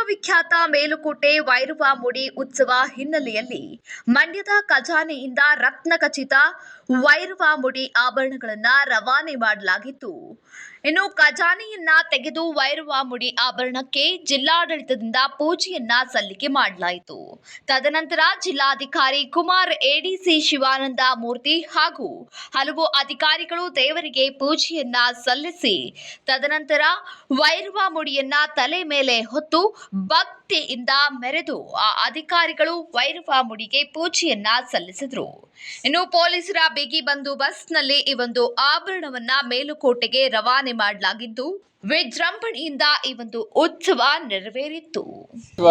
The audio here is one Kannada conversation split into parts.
ವಿಶ್ವವಿಖ್ಯಾತ ಮೇಲುಕೋಟೆ ವೈರುವ ಮುಡಿ ಉತ್ಸವ ಹಿನ್ನೆಲೆಯಲ್ಲಿ ಮಂಡ್ಯದ ಖಜಾನೆಯಿಂದ ರತ್ನಖಚಿತ ವೈರುವ ಮುಡಿ ಆಭರಣಗಳನ್ನು ರವಾನೆ ಮಾಡಲಾಗಿತ್ತು. ಇನ್ನು ಖಜಾನೆಯನ್ನ ತೆಗೆದು ವೈರವ ಮುಡಿ ಆಭರಣಕ್ಕೆ ಜಿಲ್ಲಾಡಳಿತದಿಂದ ಪೂಜೆಯನ್ನ ಸಲ್ಲಿಕೆ ಮಾಡಲಾಯಿತು. ತದನಂತರ ಜಿಲ್ಲಾಧಿಕಾರಿ ಕುಮಾರ್ ಎಡಿಸಿ ಶಿವಾನಂದ ಮೂರ್ತಿ ಹಾಗೂ ಹಲವು ಅಧಿಕಾರಿಗಳು ದೇವರಿಗೆ ಪೂಜೆಯನ್ನ ಸಲ್ಲಿಸಿ, ತದನಂತರ ವೈರವ ಮುಡಿಯನ್ನ ತಲೆ ಮೇಲೆ ಹೊತ್ತು ಭಕ್ತಿಯಿಂದ ಮೆರೆದು ಆ ಅಧಿಕಾರಿಗಳು ವೈರವ ಮುಡಿಗೆ ಪೂಜೆಯನ್ನ ಸಲ್ಲಿಸಿದರು. ಇನ್ನು ಪೊಲೀಸರ ಬಿಗಿ ಬಂದೋಬಸ್ತ್ನಲ್ಲಿ ಈ ಒಂದು ಆಭರಣವನ್ನ ಮೇಲುಕೋಟೆಗೆ ರವಾನೆ ಮಾಡಲಾಗಿದ್ದು ವಿಜೃಂಭಣೆಯಿಂದ ಈ ಒಂದು ಉತ್ಸವ ನೆರವೇರಿತ್ತು. ವಿಶ್ವ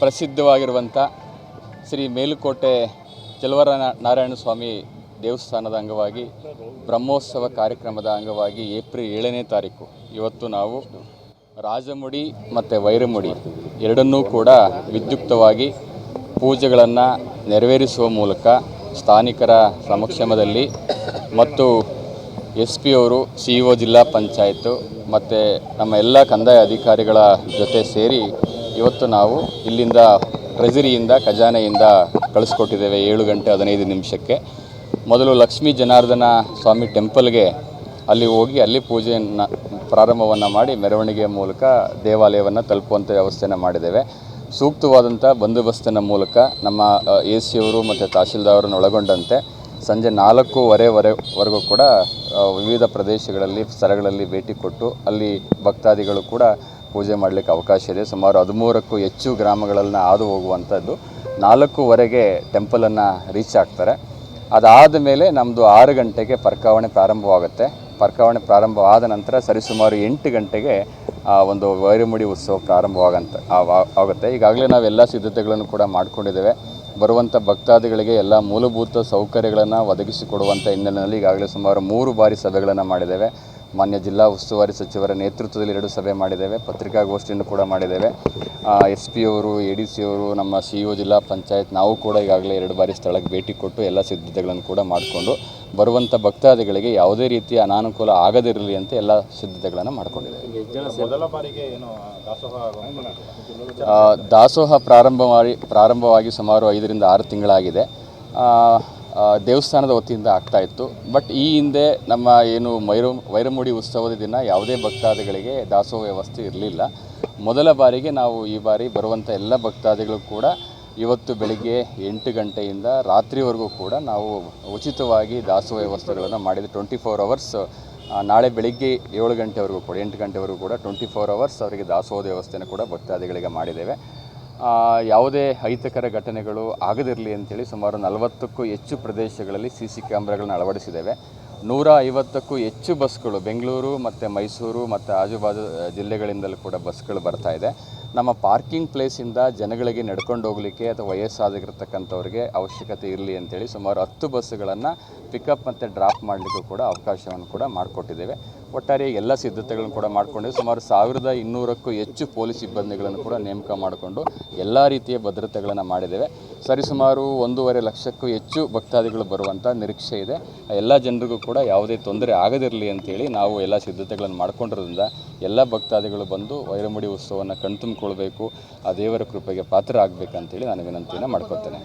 ಪ್ರಸಿದ್ಧವಾಗಿರುವಂಥ ಶ್ರೀ ಮೇಲುಕೋಟೆ ಚಲವರ ನಾರಾಯಣ ಸ್ವಾಮಿ ದೇವಸ್ಥಾನದ ಅಂಗವಾಗಿ, ಬ್ರಹ್ಮೋತ್ಸವ ಕಾರ್ಯಕ್ರಮದ ಅಂಗವಾಗಿ ಏಪ್ರಿಲ್ ಏಳನೇ ತಾರೀಕು. ಇವತ್ತು ನಾವು ರಾಜಮುಡಿ ಮತ್ತು ವೈರಮುಡಿ ಎರಡನ್ನೂ ಕೂಡ ವಿದ್ಯುಕ್ತವಾಗಿ ಪೂಜೆಗಳನ್ನು ನೆರವೇರಿಸುವ ಮೂಲಕ ಸ್ಥಾನಿಕರ ಸಮಕ್ಷಮದಲ್ಲಿ ಮತ್ತು ಎಸ್ ಪಿ ಅವರು ಸಿ ಇ ಒ ಜಿಲ್ಲಾ ಪಂಚಾಯತು ಮತ್ತು ನಮ್ಮ ಎಲ್ಲ ಕಂದಾಯ ಅಧಿಕಾರಿಗಳ ಜೊತೆ ಸೇರಿ ಇವತ್ತು ನಾವು ಇಲ್ಲಿಂದ ಟ್ರೆಜರಿಯಿಂದ, ಖಜಾನೆಯಿಂದ ಕಳಿಸ್ಕೊಟ್ಟಿದ್ದೇವೆ ಏಳು ಗಂಟೆ ಹದಿನೈದು ನಿಮಿಷಕ್ಕೆ. ಮೊದಲು ಲಕ್ಷ್ಮೀ ಜನಾರ್ದನ ಸ್ವಾಮಿ ಟೆಂಪಲ್ಗೆ ಅಲ್ಲಿ ಹೋಗಿ ಅಲ್ಲಿ ಪೂಜೆಯನ್ನು, ಪ್ರಾರಂಭವನ್ನು ಮಾಡಿ ಮೆರವಣಿಗೆಯ ಮೂಲಕ ದೇವಾಲಯವನ್ನು ತಲುಪುವಂಥ ವ್ಯವಸ್ಥೆಯನ್ನು ಮಾಡಿದ್ದೇವೆ. ಸೂಕ್ತವಾದಂಥ ಬಂದೋಬಸ್ತಿನ ಮೂಲಕ ನಮ್ಮ, ಎ ಸಿ ಅವರು ಮತ್ತು ತಹಶೀಲ್ದಾರನ್ನು ಒಳಗೊಂಡಂತೆ ಸಂಜೆ ನಾಲ್ಕೂವರೆವರೆವರೆಗೂ ಕೂಡ ವಿವಿಧ ಪ್ರದೇಶಗಳಲ್ಲಿ, ಸ್ಥಳಗಳಲ್ಲಿ ಭೇಟಿ ಕೊಟ್ಟು ಅಲ್ಲಿ ಭಕ್ತಾದಿಗಳು ಕೂಡ ಪೂಜೆ ಮಾಡಲಿಕ್ಕೆ ಅವಕಾಶ ಇದೆ. ಸುಮಾರು ಹದಿಮೂರಕ್ಕೂ ಹೆಚ್ಚು ಗ್ರಾಮಗಳನ್ನು ಹಾದು ಹೋಗುವಂಥದ್ದು. ನಾಲ್ಕೂವರೆಗೆ ಟೆಂಪಲನ್ನು ರೀಚ್ ಆಗ್ತಾರೆ. ಅದಾದ ಮೇಲೆ ನಮ್ಮದು ಆರು ಗಂಟೆಗೆ ಪರ್ಕಾವಣೆ ಪ್ರಾರಂಭವಾಗುತ್ತೆ. ಪರ್ಕಾವಣೆ ಪ್ರಾರಂಭವಾದ ನಂತರ ಸರಿಸುಮಾರು ಎಂಟು ಗಂಟೆಗೆ ಒಂದು ವೈರಮುಡಿ ಉತ್ಸವ ಪ್ರಾರಂಭವಾಗಂತ ಆಗುತ್ತೆ. ಈಗಾಗಲೇ ನಾವೆಲ್ಲ ಸಿದ್ಧತೆಗಳನ್ನು ಕೂಡ ಮಾಡಿಕೊಂಡಿದ್ದೇವೆ. ಬರುವಂಥ ಭಕ್ತಾದಿಗಳಿಗೆ ಎಲ್ಲ ಮೂಲಭೂತ ಸೌಕರ್ಯಗಳನ್ನು ಒದಗಿಸಿಕೊಡುವಂಥ ಹಿನ್ನೆಲೆಯಲ್ಲಿ ಈಗಾಗಲೇ ಸುಮಾರು ಮೂರು ಬಾರಿ ಸಭೆಗಳನ್ನು ಮಾಡಿದ್ದೇವೆ. ಮಾನ್ಯ ಜಿಲ್ಲಾ ಉಸ್ತುವಾರಿ ಸಚಿವರ ನೇತೃತ್ವದಲ್ಲಿ ಎರಡು ಸಭೆ ಮಾಡಿದ್ದೇವೆ ಪತ್ರಿಕಾಗೋಷ್ಠಿಯನ್ನು ಕೂಡ ಮಾಡಿದ್ದೇವೆ. ಎಸ್ ಪಿ ಅವರು ಎ ಡಿ ಸಿ ಅವರು ನಮ್ಮ ಸಿ ಇ ಒ ಜಿಲ್ಲಾ ಪಂಚಾಯತ್ ನಾವು ಕೂಡ ಈಗಾಗಲೇ ಎರಡು ಬಾರಿ ಸ್ಥಳಕ್ಕೆ ಭೇಟಿ ಕೊಟ್ಟು ಎಲ್ಲ ಸಿದ್ಧತೆಗಳನ್ನು ಕೂಡ ಮಾಡಿಕೊಂಡು ಬರುವಂಥ ಭಕ್ತಾದಿಗಳಿಗೆ ಯಾವುದೇ ರೀತಿಯ ಅನಾನುಕೂಲ ಆಗದಿರಲಿ ಅಂತ ಎಲ್ಲ ಸಿದ್ಧತೆಗಳನ್ನು ಮಾಡಿಕೊಂಡಿದ್ದೇವೆ. ದಾಸೋಹ ಪ್ರಾರಂಭವಾಗಿ ದಾಸೋಹ ಪ್ರಾರಂಭ ಮಾಡಿ ಪ್ರಾರಂಭವಾಗಿ ಸುಮಾರು ಐದರಿಂದ ಆರು ತಿಂಗಳಾಗಿದೆ. ದೇವಸ್ಥಾನದ ವತಿಯಿಂದ ಆಗ್ತಾ ಇತ್ತು. ಬಟ್ ಈ ಹಿಂದೆ ನಮ್ಮ ಏನು ಮೈರು ವೈರಮುಡಿ ಉತ್ಸವದ ದಿನ ಯಾವುದೇ ಭಕ್ತಾದಿಗಳಿಗೆ ದಾಸೋಹ ವ್ಯವಸ್ಥೆ ಇರಲಿಲ್ಲ. ಮೊದಲ ಬಾರಿಗೆ ನಾವು ಈ ಬಾರಿ ಬರುವಂಥ ಎಲ್ಲ ಭಕ್ತಾದಿಗಳು ಕೂಡ ಇವತ್ತು ಬೆಳಿಗ್ಗೆ ಎಂಟು ಗಂಟೆಯಿಂದ ರಾತ್ರಿವರೆಗೂ ಕೂಡ ನಾವು ಉಚಿತವಾಗಿ ದಾಸೋಹ ವ್ಯವಸ್ಥೆಗಳನ್ನು ಮಾಡಿದ್ದು. ಟ್ವೆಂಟಿ ಫೋರ್ ಅವರ್ಸ್ ನಾಳೆ ಬೆಳಿಗ್ಗೆ ಏಳು ಗಂಟೆವರೆಗೂ ಕೂಡ, ಎಂಟು ಗಂಟೆವರೆಗೂ ಕೂಡ ಟ್ವೆಂಟಿ ಫೋರ್ ಅವರ್ಸ್ ಅವರಿಗೆ ದಾಸೋಹ ವ್ಯವಸ್ಥೆಯನ್ನು ಕೂಡ ಭಕ್ತಾದಿಗಳಿಗೆ ಮಾಡಿದ್ದೇವೆ. ಯಾವುದೇ ಅಹಿತಕರ ಘಟನೆಗಳು ಆಗದಿರಲಿ ಅಂತೇಳಿ ಸುಮಾರು ನಲವತ್ತಕ್ಕೂ ಹೆಚ್ಚು ಪ್ರದೇಶಗಳಲ್ಲಿ ಸಿ ಸಿ ಕ್ಯಾಮ್ರಾಗಳನ್ನ ಅಳವಡಿಸಿದ್ದೇವೆ. ನೂರ ಐವತ್ತಕ್ಕೂ ಹೆಚ್ಚು ಬಸ್ಗಳು ಬೆಂಗಳೂರು ಮತ್ತು ಮೈಸೂರು ಮತ್ತು ಆಜುಬಾಜು ಜಿಲ್ಲೆಗಳಿಂದಲೂ ಕೂಡ ಬಸ್ಗಳು ಬರ್ತಾ ಇದೆ. ನಮ್ಮ ಪಾರ್ಕಿಂಗ್ ಪ್ಲೇಸಿಂದ ಜನಗಳಿಗೆ ನಡ್ಕೊಂಡು ಹೋಗಲಿಕ್ಕೆ ಅಥವಾ ವಯಸ್ಸಾಗಿರ್ತಕ್ಕಂಥವ್ರಿಗೆ ಅವಶ್ಯಕತೆ ಇರಲಿ ಅಂತೇಳಿ ಸುಮಾರು ಹತ್ತು ಬಸ್ಸುಗಳನ್ನು ಪಿಕಪ್ ಮತ್ತು ಡ್ರಾಪ್ ಮಾಡಲಿಕ್ಕೂ ಕೂಡ ಅವಕಾಶವನ್ನು ಕೂಡ ಮಾಡಿಕೊಟ್ಟಿದ್ದೇವೆ. ಒಟ್ಟಾರೆ ಎಲ್ಲ ಸಿದ್ಧತೆಗಳನ್ನು ಕೂಡ ಮಾಡಿಕೊಂಡು ಸುಮಾರು ಸಾವಿರದ ಇನ್ನೂರಕ್ಕೂ ಹೆಚ್ಚು ಪೊಲೀಸ್ ಸಿಬ್ಬಂದಿಗಳನ್ನು ಕೂಡ ನೇಮಕ ಮಾಡಿಕೊಂಡು ಎಲ್ಲ ರೀತಿಯ ಭದ್ರತೆಗಳನ್ನು ಮಾಡಿದ್ದೇವೆ. ಸರಿಸುಮಾರು ಒಂದೂವರೆ ಲಕ್ಷಕ್ಕೂ ಹೆಚ್ಚು ಭಕ್ತಾದಿಗಳು ಬರುವಂಥ ನಿರೀಕ್ಷೆ ಇದೆ. ಎಲ್ಲ ಜನರಿಗೂ ಕೂಡ ಯಾವುದೇ ತೊಂದರೆ ಆಗದಿರಲಿ ಅಂತೇಳಿ ನಾವು ಎಲ್ಲ ಸಿದ್ಧತೆಗಳನ್ನು ಮಾಡ್ಕೊಂಡಿರೋದ್ರಿಂದ ಎಲ್ಲ ಭಕ್ತಾದಿಗಳು ಬಂದು ವೈರಮುಡಿ ಉತ್ಸವವನ್ನು ಕಣ್ತುಂಬಿಕೊಳ್ಬೇಕು, ಆ ದೇವರ ಕೃಪೆಗೆ ಪಾತ್ರ ಆಗಬೇಕಂತೇಳಿ ನಾನು ವಿನಂತಿಯನ್ನು ಮಾಡ್ಕೊತೇನೆ